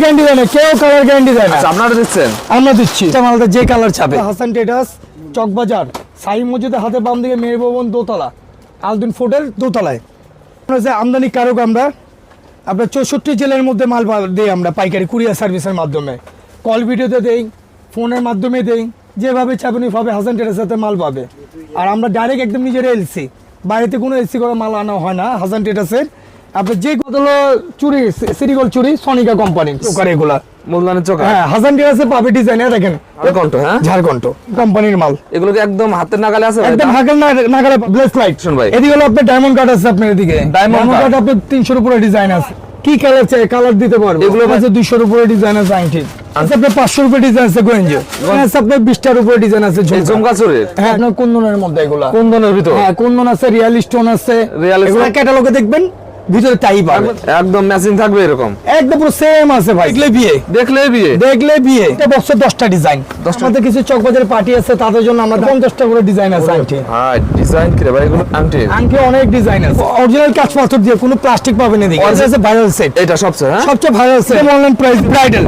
Guarantee দেয় না কেউ কালার গ্যারান্টি দেয় না। আচ্ছা আপনারা দিচ্ছেন? আমরা দিচ্ছি। মালটা যে কালার চাবে। হাসান টেটাস চকবাজার সাই মসজিদের হাতে বাম দিকে মেয়ের ভবন দোতলা আলদিন ফোর্টের দোতলায়। আমরা যে আমদানি কারক আমরা আপনার চৌষট্টি জেলার মধ্যে মাল দিই আমরা পাইকারি কুরিয়ার সার্ভিসের মাধ্যমে। কল ভিডিওতে দেই ফোনের মাধ্যমে দেই যেভাবে চাবেন ওইভাবে হাসান টেটাসের সাথে মাল পাবে। আর আমরা ডাইরেক্ট একদম নিজের এলসি বাইরেতে কোনো এলসি করে মাল আনা হয় না হাসান টেটাসের আপনার যে কতগুলো চুরি সিরিগল চুরি সনিকা কোম্পানি ওকার এগুলা। চোখা হ্যাঁ হাসান পাবে ডিজাইনে দেখেন। হ্যাঁ? ঝাড়খণ্ড কোম্পানির মাল। এগুলো একদম হাতের নাগালে আছে একদম না? নাগালে ব্লেস লাইট শোন ভাই। এদিকে হলো আপনার ডায়মন্ড কাট আছে আপনার এদিকে। Cut? কাট আপনার উপরে ডিজাইন আছে। কি কালার চাই? কালার দিতে পারব। এগুলো আছে দুইশোর উপরে ডিজাইন আছে আইনটি আছে আপনার উপরে ডিজাইন আছে গোয়েঞ্জো আছে আপনার উপরে ডিজাইন আছে এই ঝুমকা। হ্যাঁ আপনার কুন্দনের মধ্যে এগুলা। কুন্দনের ভিতর? হ্যাঁ কুন্দন আছে রিয়াল স্টোন আছে stone? ক্যাটালগে দেখবেন? ভিতরে তাই পাবে। একদম ম্যাচিং থাকবে এরকম। একদম পুরো সেম আছে ভাই। দেখলে বিয়ে? দেখলে বিয়ে? দেখলে বিয়ে। এটা ডিজাইন কিছু চকবাজার পার্টি আছে তাদের জন্য আমাদের করে ডিজাইন আছে আংটি। হ্যাঁ ডিজাইন কি ভাই? এগুলো আংটি? আংটি অনেক ডিজাইন আছে। অরিজিনাল কাজ পাথর দিয়ে কোনো প্লাস্টিক পাবেন না দিকে আছে ভাইরাল সেট এটা সবচেয়ে হ্যাঁ? সবচেয়ে viral set online price bridal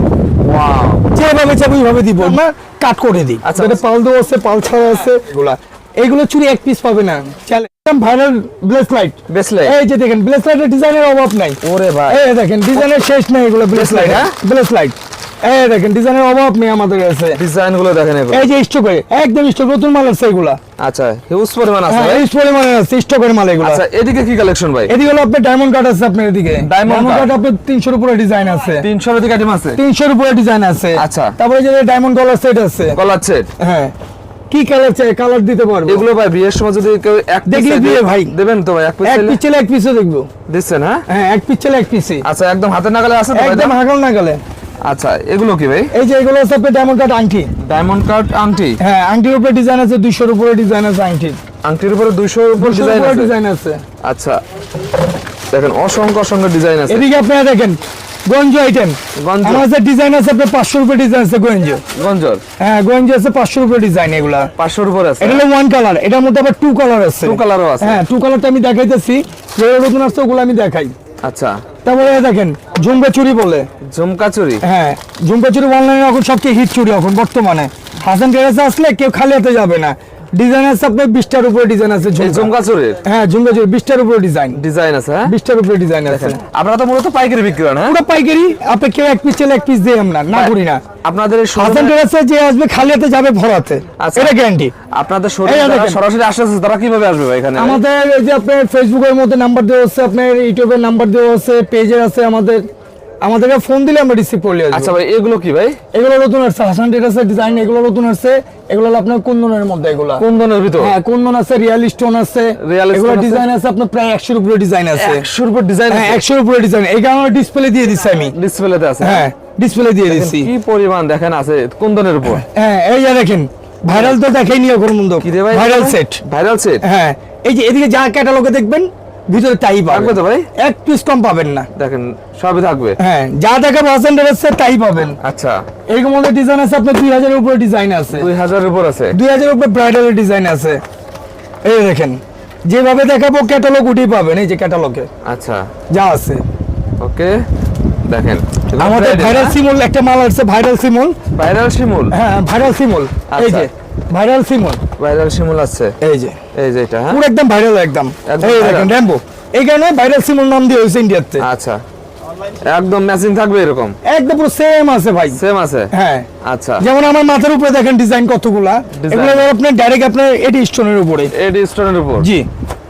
wow যেভাবে ওইভাবে দিব। আমরা কাট করে দিই। আচ্ছা, আচ্ছা। এটা পাল দেওয়া আছে পাল ছাড়া আছে এগুলা। চুরি এক পিস পাবে না। চলে ভাইরাল ব্লেস লাইট Bracelet? এই যে দেখেন ব্লেস লাইটের ডিজাইনের অভাব নাই। ওরে ভাই। এই দেখেন ডিজাইনের শেষ নাই এগুলো ব্লেস লাইট হ্যাঁ? ব্লেস লাইট এই দেখেন ডিজাইনের অভাব নেই আমাদের কাছে। ডিজাইনগুলো দেখেন এই যে স্টকে একদম স্টক নতুন মাল আছে এগুলা। আচ্ছা হিউজ পরিমাণ আছে হ্যাঁ ভাই। এই পরিমাণে আছে স্টকের মাল এগুলা। আচ্ছা এদিকে কি কালেকশন ভাই? এদিকে হলো আপনার ডায়মন্ড কাট আছে আপনার এদিকে। Cut? কাট আপনার তিনশোর উপরে ডিজাইন আছে। তিনশোর অধিক আইটেম আছে? তিনশোর উপরে ডিজাইন আছে। আচ্ছা। তারপরে যে ডায়মন্ড ডলার সেট আছে। কলার সেট হ্যাঁ। কি কালার চাই? কালার দিতে পারব। এগুলো ভাই বিয়ের সময় যদি কেউ এক দেখলে বিয়ে ভাই। দেবেন তো ভাই? এক পিস এক পিস ছেলে এক পিসও দেখব। দিচ্ছেন হ্যাঁ? হ্যাঁ এক পিস ছেলে এক পিসই আচ্ছা একদম হাতের নাগালে আছে একদম দাম? হাগল না? গেলে আচ্ছা এগুলো কি ভাই? এই যে এগুলো আছে আপনার ডায়মন্ড কাট আংটি। ডায়মন্ড কাট আংটি? হ্যাঁ আংটির উপরে ডিজাইন আছে দুইশোর উপরে ডিজাইন আছে আংটি। আংটির উপরে দুইশোর উপর দুইশোর ডিজাইন উপরে আছে? ডিজাইন আছে। আচ্ছা দেখেন অসংখ্য অসংখ্য ডিজাইন আছে। এদিকে আপনারা দেখেন গঞ্জ আইটেম কাছে ডিজাইন আছে আপনার পাঁচশোর উপরে ডিজাইন আছে গঞ্জ। গঞ্জর হ্যাঁ গঞ্জ আছে পাঁচশোর উপরে ডিজাইন এগুলা। উপর আছে। এটা হলো ওয়ান কালার এটার মধ্যে আবার টু কালার আছে। Two colour ও আছে। হ্যাঁ টু কালারটা আমি দেখাইতেছি। যেগুলো নতুন আসছে ওগুলো আমি দেখাই। আচ্ছা। তারপরে দেখেন ঝুমকা চুরি বলে। ঝুমকা চুরি? হ্যাঁ ঝুমকা চুরি অনলাইনে এখন সবচেয়ে হিট চুরি এখন বর্তমানে। হাসান টেরাসে আসলে কেউ খালি হাতে যাবে না। ডিজাইন আছে আপনার বিশটার উপরে ডিজাইন আছে ঝুমকা। হ্যাঁ ঝুমকা বিশটার উপরে ডিজাইন ডিজাইন আছে হ্যাঁ? বিশটার উপরে ডিজাইন আছে। আপনারা তো মূলত পাইকারি বিক্রি করেন হ্যাঁ? পুরো পাইকারি আপনি কেউ এক পিস চলে এক পিস দিয়ে আমরা না করি না। আপনাদের হাসান যে আসবে খালি হাতে যাবে ভরাতে। আচ্ছা। এটা গ্যারান্টি আপনাদের। সরাসরি আসতেছে তারা কীভাবে আসবে ভাই এখানে? আমাদের এই যে আপনার ফেসবুকের মধ্যে নাম্বার দেওয়া আছে আপনার ইউটিউবের নাম্বার দেওয়া আছে পেজের আছে আমাদের। আমাদেরকে ফোন দিলে আমরা রিসিভ করলে আচ্ছা ভাই এগুলো কি ভাই? এগুলো নতুন আসছে হাসান ডিজাইন এগুলো নতুন আসছে। এগুলো আপনার কুন্দনের মধ্যে এগুলো। কুন্দনের ভিতর? হ্যাঁ কুন্দন আছে রিয়াল স্টোন আছে। এগুলো ডিজাইন আছে আপনার প্রায় একশোর উপরে ডিজাইন আছে। উপর ডিজাইন হ্যাঁ উপরে ডিজাইন এই কারণে ডিসপ্লে দিয়ে দিচ্ছি আমি। ডিসপ্লেতে আছে? হ্যাঁ ডিসপ্লে দিয়ে দিচ্ছি। কি পরিমাণ দেখেন আছে কুন্দনের উপর। হ্যাঁ এই যে দেখেন ভাইরাল তো দেখাই নিয়ে করুন কি রে ভাই ভাইরাল সেট ভাইরাল সেট হ্যাঁ এই যে এদিকে যা ক্যাটালগে দেখবেন ভিতরে তাই পাবেন তো ভাই? এক পিস কম পাবেন না। দেখেন সবই থাকবে? হ্যাঁ যা দেখাবো হাসান টেরাসের তাই পাবেন। আচ্ছা। এরকম মধ্যে ডিজাইন আছে আপনার দুই হাজারের উপরে ডিজাইন আছে। দুই হাজারের উপর আছে? দুই হাজার উপরে ব্রাইডালের ডিজাইন আছে। এই দেখেন যেভাবে দেখাবো ক্যাটালগ উঠেই পাবেন এই যে ক্যাটালগে আচ্ছা। যা আছে। ওকে দেখেন। আমাদের ভাইরাল সিমল একটা মাল আছে ভাইরাল সিমল। ভাইরাল শিমুল হ্যাঁ ভাইরাল সিমল। এই আচ্ছা। যে ভাইরাল সিমল। ভাইরাল শিমুল আছে। এই যে। এই যে এটা হ্যাঁ? পুরো একদম ভাইরাল একদম। এই দেখেন র্যাম্বো এই কারণে ভাইরাল সিমল নাম দিয়ে হয়েছে ইন্ডিয়াতে আচ্ছা। একদম ম্যাচিং থাকবে এরকম? একদম পুরো সেম আছে ভাই। সেম আছে? হ্যাঁ। আচ্ছা। যেমন আমার মাথার উপরে দেখেন ডিজাইন কতগুলা। এগুলো আপনার ডাইরেক্ট আপনার এডি স্টোনের উপরে। এডি স্টোনের উপর? জি।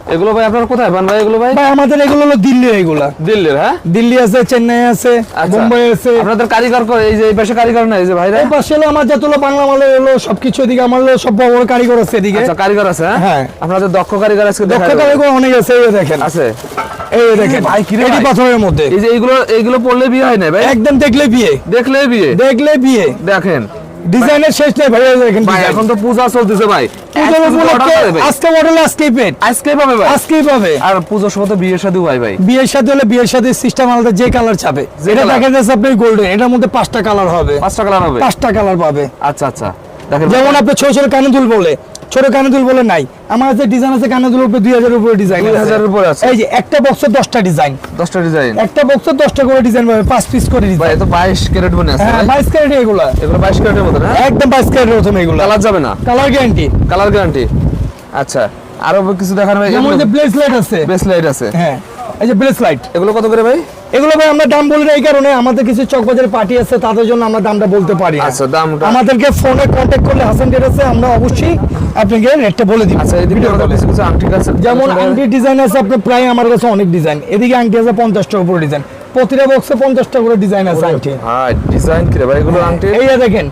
এগুলো ভাই আপনার কোথায় পান ভাই এগুলো ভাই? ভাই আমাদের এগুলো হলো দিল্লি এগুলা। দিল্লির হ্যাঁ? দিল্লি আছে চেন্নাই আছে আচ্ছা। মুম্বাই আছে। আপনাদের কারিগর করে এই যে এই পাশে কারিগর না এই যে ভাইরা? এই পাশে হলো আমার যতগুলো বাংলা মালের হলো সবকিছু এদিকে আমার হলো সব বড় বড় কারিগর আছে এদিকে। আচ্ছা কারিগর আছে হ্যাঁ? হ্যাঁ। আপনাদের দক্ষ কারিগর দেখা দক্ষ কারিগর অনেক আছে এই দেখেন। আছে? এই দেখেন ভাই, কি রে এডি পাথরের মধ্যে। এই যে এইগুলো এইগুলো পড়লে বিয়ে হয় না ভাই? একদম দেখলে বিয়ে। দেখলে বিয়ে? দেখলে বিয়ে। দেখেন। ডিজাইনের শেষ নেই ভাই এখন ভাই এখন তো পূজা চলতেছে ভাই। আজকে মডেল আজকেই পেট আজকেই পাবে ভাই। আজকেই পাবে। আর পূজার সময় তো বিয়ের সাথে ভাই ভাই। বিয়ের সাথে হলে বিয়ের সাথে সিস্টেম আলাদা যে কালার চাবে। যেটা? দেখা যাচ্ছে আপনি গোল্ডেন এটার মধ্যে পাঁচটা কালার হবে। পাঁচটা কালার হবে। পাঁচটা কালার পাবে। আচ্ছা আচ্ছা। দেখেন যেমন আপনি ছোট ছোট কানে দুল বলে ছোট কানাদুল বলে নাই। আমার কাছে ডিজাইন আছে কানাদুল উপরে দুই হাজার উপরে ডিজাইন 2000 এর উপরে আছে। এই যে একটা বক্সে দশটা ডিজাইন দশটা ডিজাইন একটা বক্সে দশটা করে ডিজাইন পাবে পাঁচ পিস করে ডিজাইন ভাই এত বাইশ ক্যারেট মনে আছে হ্যাঁ ভাই? বাইশ ক্যারেট এগুলা। এগুলো বাইশ ক্যারেটের মতো না? একদম বাইশ ক্যারেটের মতো এগুলা। কালার যাবে না? কালার গ্যারান্টি কালার গ্যারান্টি আচ্ছা আরও কিছু দেখার ভাই? যেমন যে ব্লেসলাইট আছে। বেস্ট লাইট আছে। হ্যাঁ। এই যে ব্লেসলাইট এগুলো কত করে ভাই? এগুলো ভাই আমরা দাম বলি না এই কারণে আমাদের কিছু চকবাজারের পার্টি আছে তাদের জন্য আমরা দামটা বলতে পারি। আচ্ছা দামটা আমাদেরকে ফোনে কন্ট্যাক্ট করলে হাসান আছে আমরা অবশ্যই আপনাকে রেটটা বলে দিব। আচ্ছা এদিকে কিছু কিছু আংটি আছে যেমন আংটির ডিজাইন আছে আপনার প্রায় আমার কাছে অনেক ডিজাইন এদিকে আংটি আছে পঞ্চাশটার উপরে ডিজাইন প্রতিটা বক্সে পঞ্চাশটা করে ডিজাইন আছে আংটি। হ্যাঁ ডিজাইন কি রে ভাই? এগুলো আংটি? এই দেখেন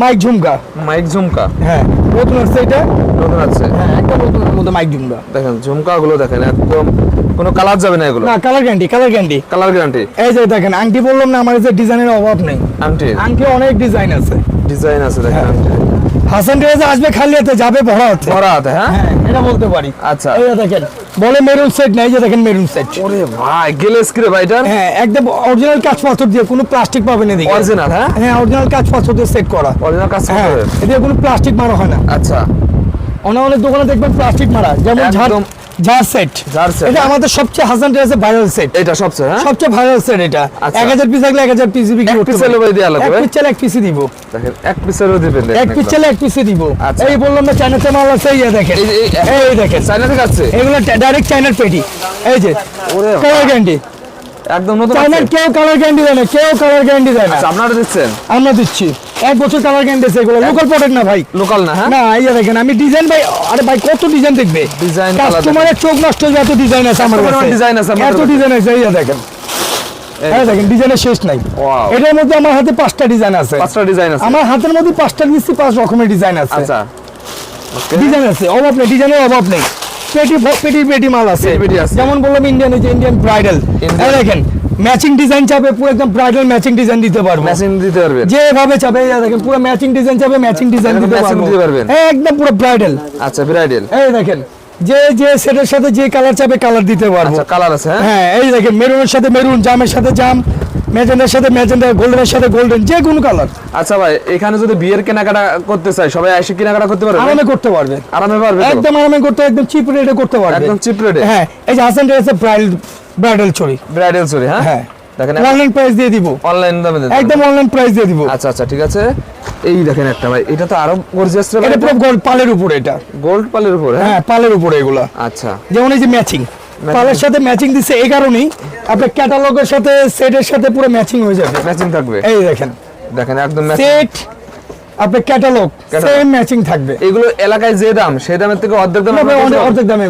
মাইক ঝুমকা। মাইক ঝুমকা? হ্যাঁ নতুন আসছে এটা? নতুন আছে হ্যাঁ একটা নতুনের মধ্যে মাইক ঝুমকা। দেখেন ঝুমকা গুলো দেখেন একদম কোনো কালার যাবে না এগুলো? না colour guarantee colour guarantee colour guarantee এই যে দেখেন আংটি বললাম না আমার কাছে ডিজাইনের অভাব নেই। আংটি? আংটি অনেক ডিজাইন আছে। ডিজাইন আছে দেখেন আংটি। হাসান টেরাসে আসবে খালি হাতে যাবে ভরা হচ্ছে ভরা হাতে হ্যাঁ? হ্যাঁ এটা বলতে পারি। আচ্ছা। এই দেখেন বলে মেরুন সেট নাই যে দেখেন মেরুন সেট ওরে ভাই গেলেস কি রে ভাই এটা? হ্যাঁ একদম অরিজিনাল কাঁচ পাথর দিয়ে কোনো প্লাস্টিক পাবেন এদিকে। অরিজিনাল হ্যাঁ? হ্যাঁ অরিজিনাল কাঁচ পাথর দিয়ে সেট করা। অরিজিনাল কাজ হ্যাঁ করে এদিকে কোনো প্লাস্টিক মারা হয় না। আচ্ছা। অনেক অনেক দোকানে দেখবেন প্লাস্টিক মারা যেমন ঝাড় একদম সেট ঝাড় set, এটা হ্যাঁ। আমাদের সবচেয়ে হাসান টেরাসে ভাইরাল সেট এটা সবচেয়ে হ্যাঁ? সবচেয়ে ভাইরাল সেট এটা। আচ্ছা। পিস থাকলে এক হাজার পিস বিক্রি এক করতে piece পারি। দেয়া লাগবে এক পিস এক পিসই দিব। দেখেন এক পিসেরও দিবেন এক পিস দিব। আচ্ছা। এই বললাম না চায়নাতে মাল আছে এই দেখেন। এই দেখেন। চায়না থেকে আসছে? এগুলো ডাইরেক্ট চায়নার পেটি এই যে ওরে গ্যারান্টি একদম নতুন চায়নার কেউ কালার গ্যারান্টি দেয় না কেউ কালার গ্যারান্টি দেয় না। আচ্ছা আপনারা দিচ্ছেন? আমরা দিচ্ছি। এক বছর কালার গ্যারান্টি আছে এগুলো। লোকাল প্রোডাক্ট না ভাই। লোকাল না হ্যাঁ? না এই যে দেখেন আমি ডিজাইন ভাই আরে ভাই কত ডিজাইন দেখবে? কাস্টমারের চোখ নষ্ট হয়ে এত ডিজাইন আছে আমার কাছে। design আছে এত। ডিজাইন আছে এই যে দেখেন। ডিজাইনের শেষ নাই. এটার মধ্যে আমার হাতে পাঁচটা ডিজাইন আছে। পাঁচটা ডিজাইন আছে। আমার হাতের মধ্যে পাঁচটা দিচ্ছি পাঁচ রকমের ডিজাইন আছে। আচ্ছা। ডিজাইন আছে অভাব নেই ডিজাইনের অভাব নেই। পেটি পেটি পেটি মাল আছে। যেমন বললাম ইন্ডিয়ান এই যে ইন্ডিয়ান ব্রাইডাল দেখেন ম্যাচিং ডিজাইন চাবে পুরো একদম ব্রাইডাল ম্যাচিং ডিজাইন দিতে পারব। মেশিন দিতে পারবেন। যেভাবে চাবে দেখেন পুরো ম্যাচিং ডিজাইন চাবে ম্যাচিং ডিজাইন দিতে পারব। পারবেন? একদম পুরো ব্রাইডাল আচ্ছা ব্রাইডাল এই দেখেন যে যে সেটের সাথে যে কালার চাবে কালার দিতে পারব। আচ্ছা কালার আছে হ্যাঁ? হ্যাঁ এই দেখেন মেরুনের সাথে মেরুন জামের সাথে জাম ম্যাজেন্ডার সাথে ম্যাজেন্ডা গোল্ডেনের সাথে গোল্ডেন যে কোনো কালার আচ্ছা ভাই এখানে যদি বিয়ের কেনাকাটা করতে চাই সবাই এসে কেনাকাটা করতে পারবে? আরামে করতে পারবে। আরামে পারবে একদম আরামে করতে একদম চিপ রেটে করতে পারবে। একদম চিপ রেটে হ্যাঁ এই যে হাসান ড্রেসে ব্রাইডাল ব্রাইডাল ছড়ি ব্রাইডাল সরি হ্যাঁ? হ্যাঁ। দেখেন অনলাইন প্রাইস দিয়ে দিব। অনলাইন দামে একদম অনলাইন প্রাইস দিয়ে দিব। আচ্ছা আচ্ছা ঠিক আছে। এই দেখেন একটা ভাই এটা তো আরও গর্জিয়াস এটা পুরো গোল্ড পালের উপরে এটা। গোল্ড পালের উপর হ্যাঁ? হ্যাঁ পালের উপরে এগুলা। আচ্ছা। যেমন এই যে ম্যাচিং পালের সাথে ম্যাচিং দিচ্ছে এই কারণেই। আপনার ক্যাটালগের সাথে সেটের সাথে পুরো ম্যাচিং হয়ে যাবে। ম্যাচিং থাকবে। এই দেখেন। দেখেন একদম। সেট আপনার ক্যাটালগ। সেম ম্যাচিং থাকবে। এগুলো এলাকায় যে দাম সেই দামের থেকে অর্ধেক দাম অর্ধেক- দামে অর্ধেক দামে,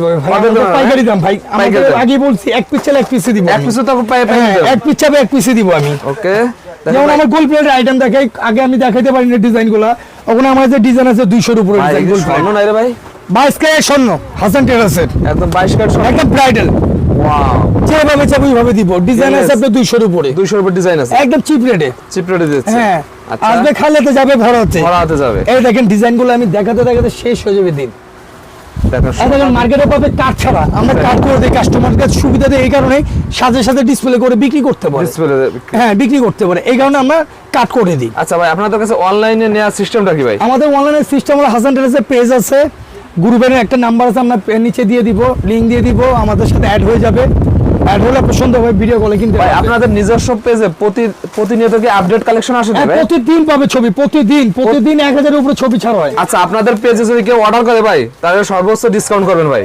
পাইকারি? দাম ভাই। আমাদের আগে বলছি এক পিস চালে এক পিসে দিব এক। পিসও তো পাই পাই হ্যাঁ, এক পিস চাবে এক পিসে দিব আমি। ওকে যেমন আমার গোল প্লেটের আইটেম দেখাই আগে আমি দেখাইতে পারি না ডিজাইনগুলা। ওখানে আমার যে ডিজাইন আছে দুইশোর উপরে ডিজাইন গোল স্বর্ণ নাই রে ভাই। বাইশ ক্যারেট স্বর্ণ হাসান টেরাসের একদম বাইশ কাঠ একদম ব্রাইডাল ওয়াও যেভাবে চাবে ওইভাবে দিব। ডিজাইন. আছে আপনার দুইশোর উপরে। দুইশোর উপর ডিজাইন আছে। একদম চিপ রেটে চিপ রেটে দিচ্ছে হ্যাঁ। আচ্ছা। আসবে খালেতে যাবে ভরা হচ্ছে। ভরা হাতে যাবে। এই দেখেন ডিজাইনগুলো আমি দেখাতে দেখাতে শেষ হয়ে যাবে দিন। দেখেন মার্কেটে পাবে কাঠ ছাড়া। আমরা কাঠ করে দিই কাস্টমারকে সুবিধা দিই এই কারণে সাথে সাথে ডিসপ্লে করে বিক্রি করতে পারে। হ্যাঁ বিক্রি করতে পারে। এই কারণে আমরা কাট করে দিই। আচ্ছা ভাই আপনাদের কাছে অনলাইনে নেওয়ার সিস্টেমটা কি ভাই? আমাদের অনলাইনের সিস্টেম হলো হাসান পেজ আছে। গ্রুপের একটা নাম্বার আছে আমরা নিচে দিয়ে দিব লিঙ্ক দিয়ে দিব আমাদের সাথে অ্যাড হয়ে যাবে। অ্যাড হলে পছন্দ হবে ভিডিও কলে কিন্তু ভাই আপনাদের নিজস্ব পেজে প্রতি প্রতিনিয়ত কি আপডেট কালেকশন আসে হ্যাঁ, ভাই? প্রতিদিন পাবে ছবি প্রতিদিন প্রতিদিন 1000 এর উপরে ছবি ছাড়া হয়। আচ্ছা আপনাদের পেজে যদি কেউ অর্ডার করে ভাই তাহলে সর্বোচ্চ ডিসকাউন্ট করবেন ভাই।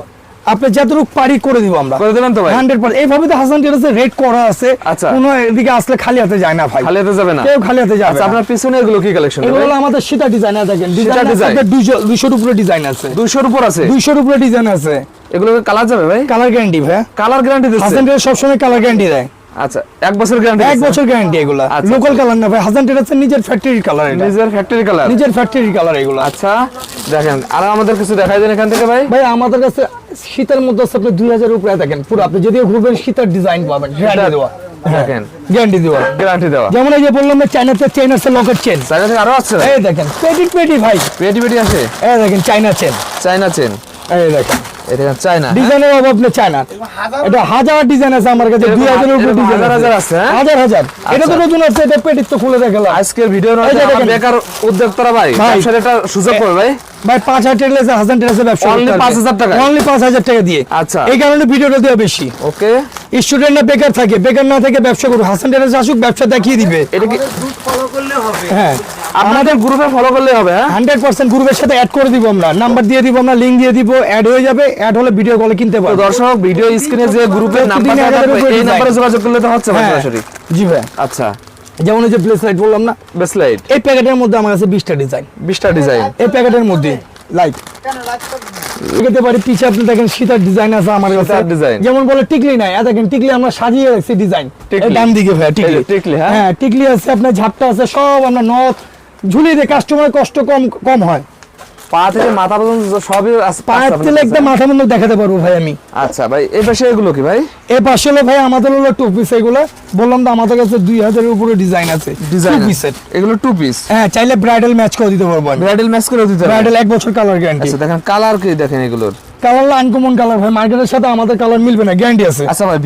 আপনি যতটুকু পারি করে দিব আমরা। করে দিলাম তো ভাই। হান্ড্রেড পার্সেন্ট এইভাবে তো হাসান টেরেসের রেড করা আছে। কোন কোনো এদিকে আসলে খালি হাতে যায় না ভাই। খালি হাতে যাবে না। কেউ খালি হাতে যাবে আচ্ছা আপনার পিছনে এগুলো কি কালেকশন এগুলো হলো আমাদের সীতা ডিজাইনার দেখেন। Design design। দুইশোর উপরে ডিজাইন আছে। 200 এর উপর আছে? 200 এর উপরে ডিজাইন আছে। এগুলো কালার যাবে ভাই? কালার গ্যারান্টি ভাই। কালার গ্যারান্টি দিচ্ছে। হাসান টেরাস সবসময় কালার গ্যারান্টি দেয়। আচ্ছা এক বছর গ্যারান্টি এক বছর গ্যারান্টি এগুলা। আচ্ছা, লোকাল কালার না ভাই হাসান টেরাসের নিজের ফ্যাক্টরি কালার এটা। নিজের ফ্যাক্টরি কালার নিজের ফ্যাক্টরি কালার এগুলা। আচ্ছা দেখেন আর আমাদের কিছু দেখাই দেন এখান থেকে ভাই? ভাই আমাদের কাছে শীতের মধ্যে আপনি দুই হাজার উপরে দেখেন পুরো আপনি যদি ঘুরবেন শীতের ডিজাইন পাবেন গ্যারান্টি দেওয়া। দেখেন গ্যারান্টি দেওয়া। গ্যারান্টি দেওয়া। যেমন এই যে বললাম না চাইনাতে চেন লকেট থেকে আরও আছে এই দেখেন পেটি পেটি ভাই। পেটি পেটি আছে? এই দেখেন চাইনা চেন চাইনা চেন এই দেখেন। এটা চায়না হ্যাঁ? ডিজাইনের অভাব নেই চায় এটা হাজার ডিজাইন আছে আমার কাছে দুই হাজারের উপরে ডিজাইন হাজার হাজার আছে, হ্যাঁ? হাজার হাজার এটা তো আচ্ছা। নতুন আছে এটা পেটির তো খুলে দেখালাম আজকের ভিডিও এই যে দেখেন। বেকার উদ্যোক্তারা ভাই ভাই। ব্যবসার একটা সুযোগ পাবে ভাই ভাই পাঁচ হাজার টাকা লেগেছে হাজার টাকা ব্যবসা Only 5,000 টাকায়? অনলি পাঁচ হাজার টাকা দিয়ে আচ্ছা। এই কারণে ভিডিওটা দেওয়া বেশি ওকে স্টুডেন্টরা বেকার থাকে বেকার না থেকে ব্যবসা করুক হাসান টেরাস আসুক ব্যবসা দেখিয়ে দিবে এটা কি হ্যাঁ আপনাদের গ্রুপে ফলো করলে হবে হ্যাঁ? হান্ড্রেড পার্সেন্ট গ্রুপের সাথে অ্যাড করে দিব আমরা। নাম্বার দিয়ে দিব আমরা লিঙ্ক দিয়ে দিব অ্যাড হয়ে যাবে অ্যাড হলে ভিডিও কলে কিনতে পারবে। দর্শক ভিডিও স্ক্রিনে যে গ্রুপের নাম্বার এই। নাম্বারে যোগাযোগ করলে তো হচ্ছে হ্যাঁ। সরাসরি। জি ভাই। আচ্ছা। যেমন ওই যে প্লেস লাইট বললাম না? বেসলাইট এই প্যাকেটের মধ্যে আমার কাছে বিশটা ডিজাইন বিশটা ডিজাইন এই প্যাকেটের মধ্যে লাইট দেখতে পারি পিছে আপনি দেখেন সীতার ডিজাইন আছে আমার কাছে। design। যেমন বলে টিকলি নাই দেখেন টিকলি আমরা সাজিয়ে রাখছি ডিজাইন টিকলি। ডান দিকে ভাই টিকলি। টিকলি, হ্যাঁ? হ্যাঁ টিকলি আছে আপনার ঝাপটা আছে সব আমরা নথ ঝুলিয়ে দিয়ে কাস্টমার কষ্ট কম কম হয়। পা থেকে মাথা পর্যন্ত সবই পায়ের তেলে একদম মাথা বন্ধ দেখাতে পারব ভাই আমি। আচ্ছা ভাই এই পাশে এগুলো কি ভাই? এই পাশে হলো ভাই আমাদের হলো টু পিস এগুলো। বললাম তো আমাদের কাছে দুই হাজারের উপরে ডিজাইন আছে। ডিজাইন টু পিসের এগুলো টু পিস হ্যাঁ চাইলে ব্রাইডাল ম্যাচ করে দিতে পারব ব্রাইডাল ম্যাচ করে দিতে ব্রাইডাল এক বছর কালার গ্যারান্টি আচ্ছা দেখেন কালার কি দেখেন এগুলোর? কালার আনকমন কালার ভাই মার্কেটের সাথে আমাদের কালার মিলবে না গ্যারান্টি আছে। আচ্ছা ভাই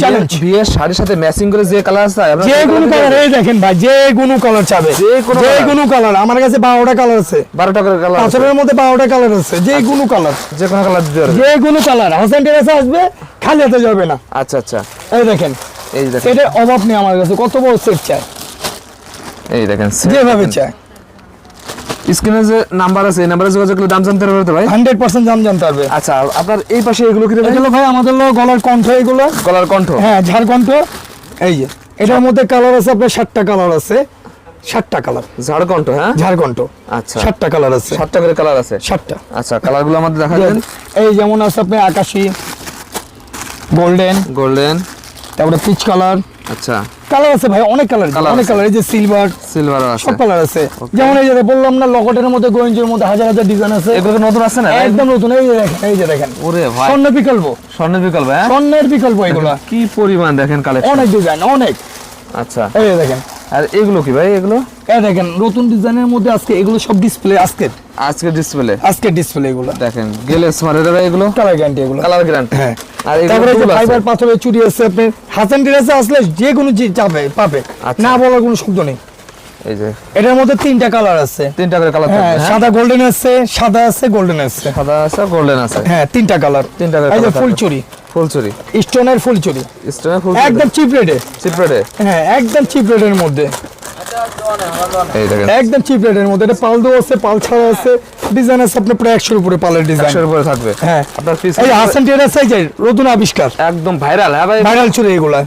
বিয়ের শাড়ির সাথে ম্যাচিং করে যে কালার আছে যে কোনো কালার এই দেখেন ভাই যে কোনো কালার চাবে। যে কোনো কালার। আমার কাছে বারোটা কালার আছে। হবে। বারোটা করে কালার আছে। মধ্যে বারোটা কালার আছে যে কোনো কালার। যে কোনো কালার দিতে পারবে। যে কোনো কালার হাসান টেরাসে আসবে খালি হাতে যাবে না। আচ্ছা আচ্ছা। এই দেখেন এই দেখেন। সেটার অভাব নেই আমার কাছে কত বড় সেট চাই এই দেখেন যেভাবে চাই স্ক্রিনে যে নাম্বার আছে এই নাম্বারে যোগাযোগ করলে দাম জানতে পারবে ভাই? হান্ড্রেড পার্সেন্ট দাম জানতে পারবে। আচ্ছা আপনার এই পাশে এগুলো কি এগুলো ভাই আমাদের গলার কণ্ঠ এগুলো। গলার কণ্ঠ? হ্যাঁ ঝাড়কণ্ঠ এই যে। এটার মধ্যে কালার আছে আপনার ষাটটা কালার আছে। ষাটটা কালার। ঝাড়কণ্ঠ হ্যাঁ? ঝাড়কণ্ঠ আচ্ছা। ষাটটা কালার আছে। সাতটা করে কালার আছে? ষাটটা আচ্ছা কালারগুলো আমাদের দেখা দেন। এই যেমন আছে আপনি আকাশি গোল্ডেন। গোল্ডেন। তারপরে পিচ কালার। আচ্ছা। কালার আছে ভাই অনেক কালার অনেক কালার এই যে সিলভার সিলভার আছে। সব কালার আছে। যেমন এই যে বললাম না লকেটের মধ্যে গোয়েঞ্জের মধ্যে হাজার হাজার ডিজাইন আছে। এগুলো নতুন আছে না? একদম নতুন এই যে দেখেন এই যে দেখেন। ওরে ভাই। স্বর্ণ বিকল্প। স্বর্ণের বিকল্প হ্যাঁ? স্বর্ণের বিকল্প এগুলো। কি পরিমাণ দেখেন কালেকশন অনেক ডিজাইন অনেক। আচ্ছা। এই দেখেন আর এগুলো কি ভাই এগুলো? এই দেখেন নতুন ডিজাইনের মধ্যে আজকে এগুলো সব ডিসপ্লে আজকে আজকে ডিসপ্লে আজকে ডিসপ্লে এগুলো। দেখেন গেলে স্মার্ট ভাই এগুলো? কালার গ্যারান্টি এগুলো। কালার গ্যারান্টি হ্যাঁ। আর এগুলো তারপরে যে ফাইবার পাথরের চুড়ি আছে আপনি হাসান টেরাসে আসলে যে কোনো জিনিস যাবে পাবে। আচ্ছা। না বলার কোনো শব্দ নেই। এই যে। এটার মধ্যে তিনটা কালার আছে। তিনটা করে কালার হ্যাঁ থাকবে হ্যাঁ? সাদা গোল্ডেন আছে সাদা আছে গোল্ডেন আছে। সাদা আছে গোল্ডেন আছে। হ্যাঁ তিনটা কালার তিনটা করে এই যে ফুল থাকবে। ফুলচুরি। স্টোনের ফুল চুড়ি স্টোনের ফুল একদম চিপ রেটে চিপরেটে হ্যাঁ একদম চিপ রেটের মধ্যে। একদম চিপ রেটের মধ্যে। এটা পাল দো আছে পাল ছাড়া আছে। ডিজাইন আছে আপনার প্রায় একশোর উপরে পালের ডিজাইন একশোর উপরে থাকবে। হ্যাঁ। আপনার এই হাসান টেরাস এই যে নতুন আবিষ্কার। একদম ভাইরাল হ্যাঁ ভাই। ভাইরাল চুড়ি এগুলা।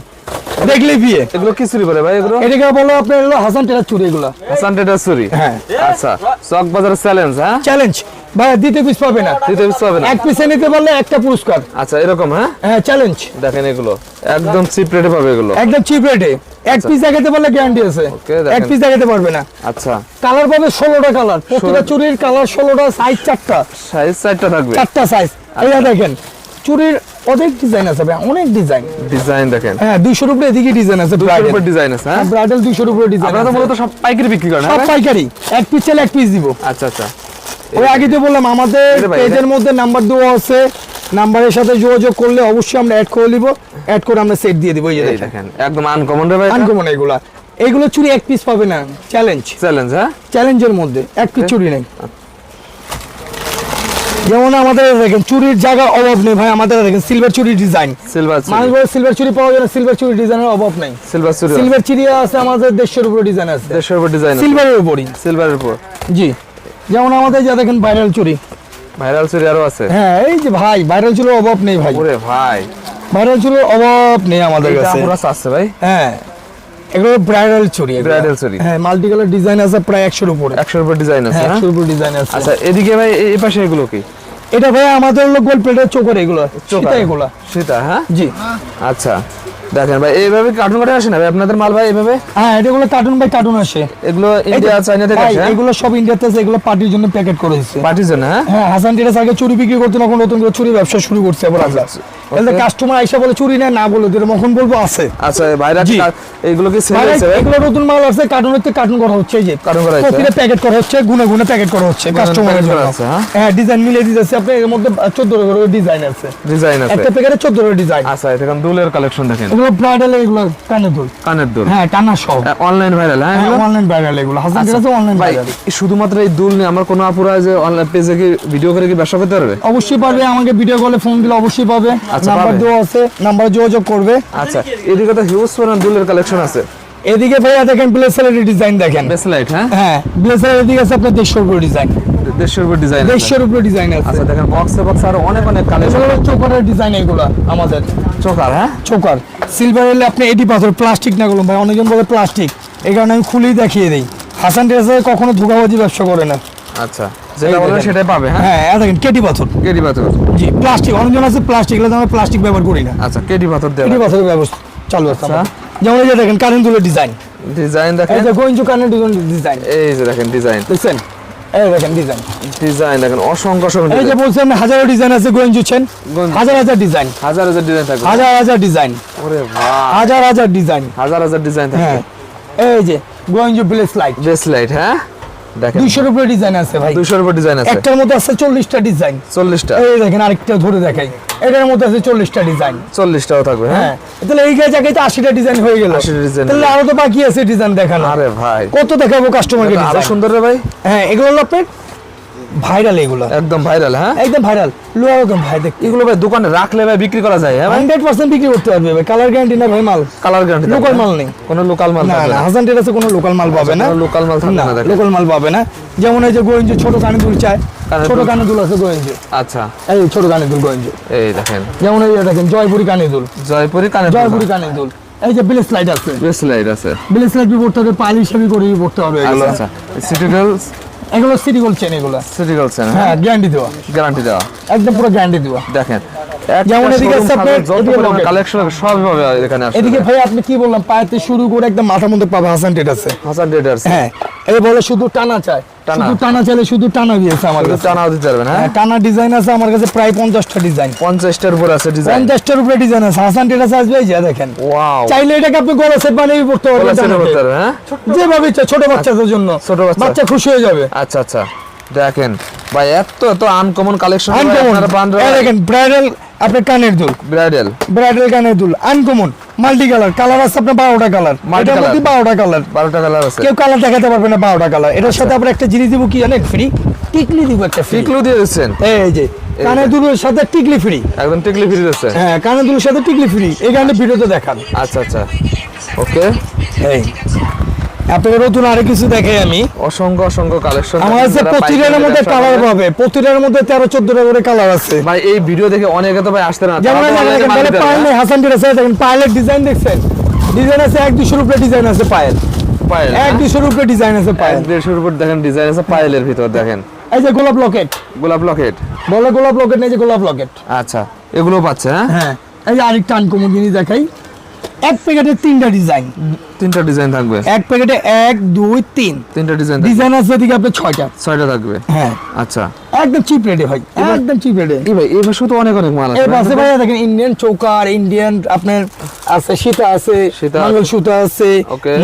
দেখলে বিয়ে। এগুলো কি চুরি বলে ভাই এগুলো? এটাকে বলো আপনার হাসান টেরাস চুড়ি এগুলা। হাসান টেটার চুরি। হ্যাঁ। আচ্ছা। চক বাজারের চ্যালেঞ্জ হ্যাঁ? চ্যালেঞ্জ ভাই দ্বিতীয় পিস পাবে না। দিতে বুঝতে হবে না। এক পিসে নিতে পারলে একটা পুরস্কার। আচ্ছা এরকম হ্যাঁ? হ্যাঁ চ্যালেঞ্জ দেখেন এগুলো। একদম চিপ রেটে পাবে এগুলো। একদম চিপ রেটে এক পিস দেখাতে পারলে গ্যারান্টি আছে। এক পিস দেখাতে পারবে না। আচ্ছা। কালার পাবে ষোলোটা কালার প্রতিটা চুরির কালার ষোলোটা সাইজ চারটা। সাইজ চারটা থাকবে। চারটা সাইজ। এইটা দেখেন চুরির অনেক ডিজাইন আছে ভাই অনেক ডিজাইন ডিজাইন দেখেন। হ্যাঁ দুইশোর উপরে এদিকে ডিজাইন আছে ব্রাইডাল উপর ডিজাইন আছে হ্যাঁ? ব্রাইডাল দুইশোর উপরে ডিজাইন আপনারা তো মূলত সব পাইকারি বিক্রি সব হ্যাঁ পাইকারি। এক পিস চাইলে এক পিস দিব। আচ্ছা আচ্ছা। ওই আগে তো বললাম আমাদের পেজের মধ্যে নাম্বার দেওয়া আছে নাম্বারের সাথে যোগাযোগ করলে অবশ্যই আমরা অ্যাড করে দিব অ্যাড করে আমরা সেট দিয়ে দিব এই যে দেখেন। দেখেন একদম আনকমন রে ভাই আনকমন এগুলা। এইগুলো চুরি এক পিস পাবে না চ্যালেঞ্জ চ্যালেঞ্জ হ্যাঁ? চ্যালেঞ্জের মধ্যে এক পিস চুরি নেই। যেমন আমাদের দেখেন চুরির জায়গার অভাব নেই ভাই আমাদের দেখেন সিলভার চুরি ডিজাইন সিলভার মানুষ বলে সিলভার চুরি পাওয়া যায় না সিলভার চুরি ডিজাইনের অভাব নেই। সিলভার চুরি সিলভার চুরি আছে আমাদের দেড়শোর উপরে ডিজাইন আছে। দেড়শোর উপর ডিজাইন সিলভারের উপরই। সিলভারের উপর। জি। যেমন আমাদের যা দেখেন ভাইরাল চুরি। ভাইরাল চুরি আরও আছে? হ্যাঁ এই যে ভাই ভাইরাল চুরির অভাব নেই ভাই। ওরে ভাই। ভাইরাল চুরির অভাব নেই আমাদের এটা কাছে। পুরো আছে ভাই। হ্যাঁ এগুলো ব্রাইডাল চুরি। ব্রাইডাল চুরি। হ্যাঁ মাল্টি কালার ডিজাইন আছে প্রায় একশোর উপরে। একশোর উপর ডিজাইন আছে হ্যাঁ হ্যাঁ একশোর উপরে ডিজাইন আছে। আচ্ছা এদিকে ভাই এই পাশে এগুলো কি? এটা ভাই আমাদের হলো গোল প্লেটের চোখের এগুলো। চোখা এগুলো। সেটা হ্যাঁ? জি। আচ্ছা। দেখেন ভাই এইভাবে কার্টুন কাটে আসে না ভাই? আপনাদের মাল ভাই এইভাবে? হ্যাঁ এগুলো কার্টুন বাই কার্টুন আসে। এগুলো ইন্ডিয়া চাইনা থেকে আসে হ্যাঁ? এগুলো সব ইন্ডিয়াতে আছে এগুলো পার্টির জন্য প্যাকেট করে দিচ্ছে। পার্টির জন্য হ্যাঁ? হাসান টেরাস আগে চুরি বিক্রি করতো না এখন নতুন করে চুরি ব্যবসা শুরু করছে আবার আমরা এগুলো কাস্টমার আইসা বলে চুরি নেয় না বলে দিলে কখন বলব আছে। আচ্ছা ভাইরা জি। এইগুলো কি সেল এগুলো নতুন মাল আছে কার্টুন হচ্ছে কার্টুন করা হচ্ছে এই যে কার্টুন করা হচ্ছে। প্রতিটা প্যাকেট করা হচ্ছে গুনে গুনে প্যাকেট করা হচ্ছে কাস্টমারের জন্য। হ্যাঁ? হ্যাঁ ডিজাইন মিলিয়ে দিতেছে আপনি এর মধ্যে চোদ্দ করে ডিজাইন আছে। ডিজাইন আছে। একটা প্যাকেটে চোদ্দ করে ডিজাইন আচ্ছা দুলের কালেকশন দেখেন। এগুলো ব্রাইডাল এগুলো কানে দুল। কানের দুল। হ্যাঁ সহ। অনলাইন ভাইরাল হ্যাঁ অনলাইন ব্রাইডাল এগুলো। হাসান আচ্ছা, অনলাইন ভাই ব্রাইডাল এই শুধুমাত্র এই দুল নিয়ে আমার কোনো আপুরা যে অনলাইন পেজে কি ভিডিও করে কি ব্যবসা করতে পারবে? অবশ্যই পারবে আমাকে ভিডিও কলে ফোন দিলে অবশ্যই পাবে। আচ্ছা, নাম্বার পাবে। দেওয়া আছে নাম্বার যোগাযোগ করবে। আচ্ছা এদিকে তো হিউজ পরিমাণ দুলের কালেকশন আছে। এদিকে ভাইয়া দেখেন প্লেসারের ডিজাইন দেখেন। বেসলাইট হ্যাঁ? হ্যাঁ প্লেসারের এদিকে আছে আপনার দেড়শোর উপরে ডিজাইন দেড়শোর উপর ডিজাইন দেড়শোর উপরে ডিজাইন আছে। আচ্ছা দেখেন বক্সে বক্স আরও অনেক অনেক কালেকশন হলো চোকারের ডিজাইন এগুলো আমাদের। চোকার হ্যাঁ? চোকার। সিলভার এলে আপনি এটি পাথর প্লাস্টিক না করলাম ভাই অনেকজন বলে প্লাস্টিক এই কারণে আমি খুলেই দেখিয়ে দিই। হাসান টেরাসে কখনো ধোকাবাজি ব্যবসা করে না। আচ্ছা। যেটা এই সেটাই পাবে হ্যাঁ? হ্যাঁ দেখেন কেটি পাথর। কেডি পাথর। জি প্লাস্টিক অনেকজন আছে প্লাস্টিক এগুলো আমরা প্লাস্টিক ব্যবহার করি না। আচ্ছা কেডি পাথর কেটি পাথরের ব্যবস্থা চালু আছে আচ্ছা। যেমন এই যে দেখেন কারেন্ট দুলের ডিজাইন। ডিজাইন এই যে গোয়েঞ্জু কারেন্ট ডিজাইন। এই যে দেখেন ডিজাইন। দেখছেন? এই দেখেন ডিজাইন। ডিজাইন দেখেন অসংখ্য অসংখ্য এই যে বলছেন হাজারো ডিজাইন আছে গোয়েঞ্জু। হাজার হাজার ডিজাইন। হাজার হাজার ডিজাইন থাকবে। হাজার হাজার ডিজাইন। ওরে বাহ। হাজার হাজার ডিজাইন। হাজার হাজার ডিজাইন থাকবে। এই যে গোয়েঞ্জু প্লেস লাইট বেসলাইট হ্যাঁ? দেখেন। দুইশোর উপরে ডিজাইন আছে ভাই। দুশোর উপর ডিজাইন আছে। একটার মধ্যে আছে চল্লিশটা ডিজাইন চল্লিশটা। এই দেখেন আরেকটা ধরে দেখাই। এটার মধ্যে আছে চল্লিশটা ডিজাইন চল্লিশটাও থাকবে হ্যাঁ? হ্যাঁ। তাহলে এই জায়গায় তো আশিটা ডিজাইন হয়ে গেল। 80 টা তাহলে আরও তো বাকি আছে ডিজাইন দেখানো। আরে ভাই। কত দেখাবো কাস্টমারকে আরও সুন্দর রে ভাই। হ্যাঁ এগুলো হলো আপনার ভাইরাল এগুলো। একদম ভাইরাল হ্যাঁ? একদম ভাইরাল। লো একদম ভাই দেখ। এগুলো ভাই দোকানে রাখলে ভাই বিক্রি করা যায় হ্যাঁ বিক্রি করতে পারবে ভাই। কালার গ্যারান্টি না ভাই মাল। কালার গ্যারান্টি লোকাল মাল নেই। কোনো লোকাল মাল না না হাসান টেরাসে কোনো লোকাল মাল পাবে না। লোকাল মাল না লোকাল মাল পাবে না। যেমন এই যে গোয়েঞ্জু ছোট কানে দুল চায় ছোট কানে দুল আছে গোয়েঞ্জু আচ্ছা। এই ছোট কানে দুল গোয়েঞ্জু এই দেখেন। যেমন এই দেখেন জয়পুরি কানে দুল জয়পুরি কানে জয়পুরি কানে দুল এই যে ব্লেস লাইট আছে। ব্রেসলাইট আছে। ব্লেস লাইট পড়তে হবে পাইল হিসাবে করে পড়তে হবে আচ্ছা আচ্ছা। এগুলো সিটি গোল্ড চেন এগুলো। সিটি গার্লস হ্যাঁ গ্যারান্টি দেওয়া। গ্যারান্টি দেওয়া। একদম পুরো গ্যারান্টি দেওয়া। দেখেন যেমন এদিকে কালেকশন এখানে এদিকে ভাই আপনি কি বললাম পায়েতে শুরু করে একদম মাথার মধ্যে পাবে হাসান হাসান হ্যাঁ এই বলে শুধু টানা চায় টানা। শুধু টানা চাইলে শুধু টানা দিয়েছে আমার কাছে। টানাও দিতে পারবেন হ্যাঁ? হ্যাঁ, টানা ডিজাইন আছে আমার কাছে প্রায় পঞ্চাশটা ডিজাইন পঞ্চাশটার উপর আছে ডিজাইন পঞ্চাশটার উপরে ডিজাইন আছে। হাসান আছে আসবে এই যে দেখেন। ওয়াও চাইলে এটাকে আপনি গলা সেট বানিয়ে পড়তে পারবেন হ্যাঁ? যেভাবে ছোট বাচ্চাদের জন্য। ছোট বাচ্চা। বাচ্চা খুশি হয়ে যাবে। আচ্ছা আচ্ছা। দেখেন ভাই এত এত আনকমন কালেকশন আনকমন দেখেন ব্রাইডাল আপনার কানের দুল। ব্রাইডাল ব্রাইডাল কানের দুল আনকমন মাল্টি কালার কালার আছে আপনার বারোটা কালার। এটার। মধ্যে বারোটা কালার। বারোটা কালার আছে। কেউ কালার দেখাতে পারবে না বারোটা কালার। এটার সাথে আমরা একটা জিনিস দিব কি জানেন ফ্রি টিকলি দিব একটা টিকলু দিয়ে দিচ্ছেন। এই যে কানের দুলের সাথে টিকলি ফ্রি একদম টিকলি ফিরে দিচ্ছে। হ্যাঁ কানের দুলের সাথে টিকলি ফ্রি এই কারণে ভিডিওতে দেখান। আচ্ছা আচ্ছা। ওকে এই। আপনাকে নতুন আরও কিছু দেখাই আমি। অসংখ্য অসংখ্য কালেকশন আমার কাছে প্রতিটার মধ্যে কালার পাবে। প্রতিটার মধ্যে তেরো চোদ্দটা করে কালার আছে। ভাই এই ভিডিও দেখে অনেকে তো ভাই আসতে না যেমন পায়েল হাসান আছে দেখেন পায়েলের ডিজাইন দেখছেন? ডিজাইন আছে এক দুশোর উপরে ডিজাইন আছে পায়েল। হ্যাঁ? পায়েল এক দুশোর উপরে ডিজাইন আছে পায়েল। দেড়শোর উপর দেখেন ডিজাইন আছে পায়েলের ভিতর দেখেন। এই যে গোলাপ লকেট। গোলাপ লকেট? বলে গোলাপ লকেট নেই যে গোলাপ লকেট। আচ্ছা এগুলো পাচ্ছে হ্যাঁ? হ্যাঁ এই যে আরেকটা আনকমন জিনিস দেখাই। এক প্যাকেটে তিনটা ডিজাইন। তিনটা ডিজাইন থাকবে। এক প্যাকেটে এক দুই তিন। তিনটা ডিজাইন ডিজাইন আছে এদিকে আপনার ছয়টা। ছয়টা থাকবে? হ্যাঁ। আচ্ছা। একদম চিপ রেটে ভাই একদম চিপ রেটে এই ভাই এই ভাষা তো অনেক অনেক মাল আছে। এই পাশে ভাই দেখেন ইন্ডিয়ান চৌকার ইন্ডিয়ান আপনার আছে সীতা আছে মঙ্গল সুতা আছে.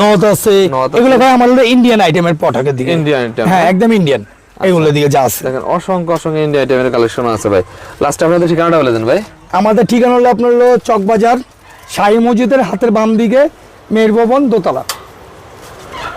নথ আছে এগুলো ভাই আমাদের ইন্ডিয়ান আইটেমের পটাকের দিকে। ইন্ডিয়ান আইটেম হ্যাঁ একদম ইন্ডিয়ান এগুলো দিকে যা আছে। দেখেন অসংখ্য অসংখ্য ইন্ডিয়া আইটেমের কালেকশন আছে ভাই। লাস্ট আপনাদের ঠিকানাটা বলে দেন ভাই। আমাদের ঠিকানা হলো আপনার হলো চকবাজার শাহী মসজিদের হাতের বাম দিকে মেয়ের ভবন দোতলা।